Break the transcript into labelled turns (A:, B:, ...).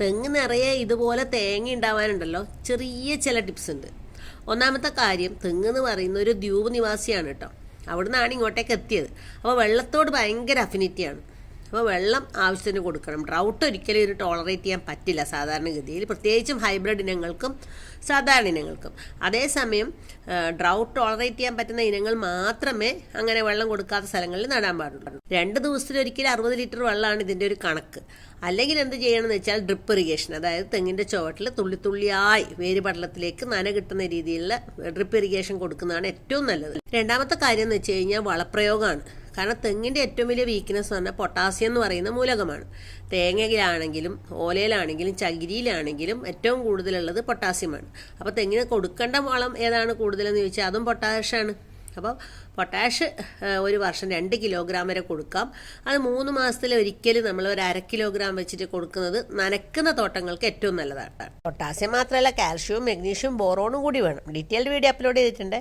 A: തെങ്ങ് നിറയെ ഇതുപോലെ തേങ്ങ ഉണ്ടാവാനുണ്ടല്ലോ. ചെറിയ ചില ടിപ്സ് ഉണ്ട്. ഒന്നാമത്തെ കാര്യം തെങ്ങ് എന്ന് പറയുന്ന ഒരു ദ്വീപ് നിവാസിയാണ് കേട്ടോ. അവിടുന്നാണ് ഇങ്ങോട്ടേക്ക് എത്തിയത്. അപ്പോൾ വെള്ളത്തോട് ഭയങ്കര അഫിനിറ്റിയാണ് അപ്പോൾ വെള്ളം ആവശ്യത്തിന് കൊടുക്കണം. ഡ്രൗട്ട് ഒരിക്കലും ഇതിന് ടോളറേറ്റ് ചെയ്യാൻ പറ്റില്ല സാധാരണഗതിയിൽ. പ്രത്യേകിച്ചും ഹൈബ്രിഡ് ഇനങ്ങൾക്കും സാധാരണ ഇനങ്ങൾക്കും. അതേസമയം ഡ്രൗട്ട് ടോളറേറ്റ് ചെയ്യാൻ പറ്റുന്ന ഇനങ്ങൾ മാത്രമേ അങ്ങനെ വെള്ളം കൊടുക്കാത്ത സ്ഥലങ്ങളിൽ നടാൻ പാടുള്ളൂ. രണ്ട് ദിവസത്തിലൊരിക്കലും അറുപത് ലിറ്റർ വെള്ളമാണ് ഇതിന്റെ ഒരു കണക്ക്. അല്ലെങ്കിൽ എന്ത് ചെയ്യണമെന്ന് വെച്ചാൽ ഡ്രിപ്പ് ഇറിഗേഷൻ അതായത് തെങ്ങിന്റെ ചുവട്ടിൽ തുള്ളി തുള്ളിയായി വേര് പടലത്തിലേക്ക് നന കിട്ടുന്ന രീതിയിലുള്ള ഡ്രിപ്പ് ഇറിഗേഷൻ കൊടുക്കുന്നതാണ് ഏറ്റവും നല്ലത്. രണ്ടാമത്തെ കാര്യം എന്ന് വെച്ച് കഴിഞ്ഞാൽ വളപ്രയോഗമാണ്. കാരണം തെങ്ങിന്റെ ഏറ്റവും വലിയ വീക്ക്നെസ് എന്ന് പറഞ്ഞാൽ പൊട്ടാസ്യം എന്ന് പറയുന്ന മൂലകമാണ്. തേങ്ങയിലാണെങ്കിലും ഓലയിലാണെങ്കിലും ചകിരിയിലാണെങ്കിലും ഏറ്റവും കൂടുതലുള്ളത് പൊട്ടാസ്യമാണ് അപ്പോൾ തെങ്ങിന് കൊടുക്കേണ്ട വളം ഏതാണ് കൂടുതലെന്ന് ചോദിച്ചാൽ അതും പൊട്ടാഷാണ് അപ്പോൾ പൊട്ടാഷ് ഒരു വർഷം രണ്ട് കിലോഗ്രാം വരെ കൊടുക്കാം. അത് മൂന്ന് മാസത്തിൽ ഒരിക്കൽ നമ്മൾ ഒരു അര കിലോഗ്രാം വെച്ചിട്ട് കൊടുക്കുന്നത് നനക്കുന്ന തോട്ടങ്ങൾക്ക് ഏറ്റവും നല്ലതാണ്. പൊട്ടാസ്യം മാത്രമല്ല കാൽഷ്യവും മെഗ്നീഷ്യവും ബോറോണും കൂടി വേണം. ഡീറ്റെയിൽഡ് വീഡിയോ അപ്ലോഡ് ചെയ്തിട്ടുണ്ട്.